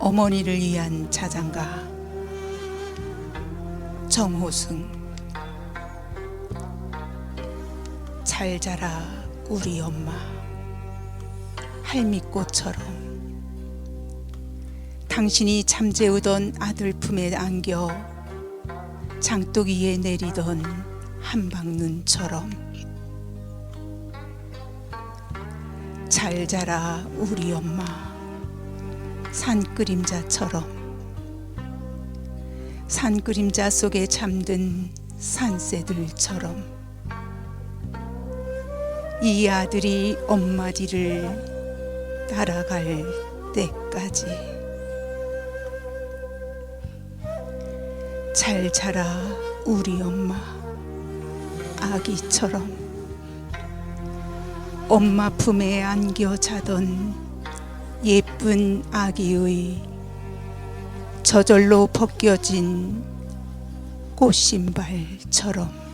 어머니를 위한 자장가. 정호승. 잘 자라 우리 엄마. 할미꽃처럼. 당신이 잠재우던 아들 품에 안겨 장독이에 내리던 한방눈처럼. 잘 자라 우리 엄마 산 그림자처럼. 산 그림자 속에 잠든 산새들처럼. 이 아들이 엄마 뒤를 따라갈 때까지 잘 자라 우리 엄마 아기처럼. 엄마 품에 안겨 자던 예쁜 아기의 저절로 벗겨진 꽃신발처럼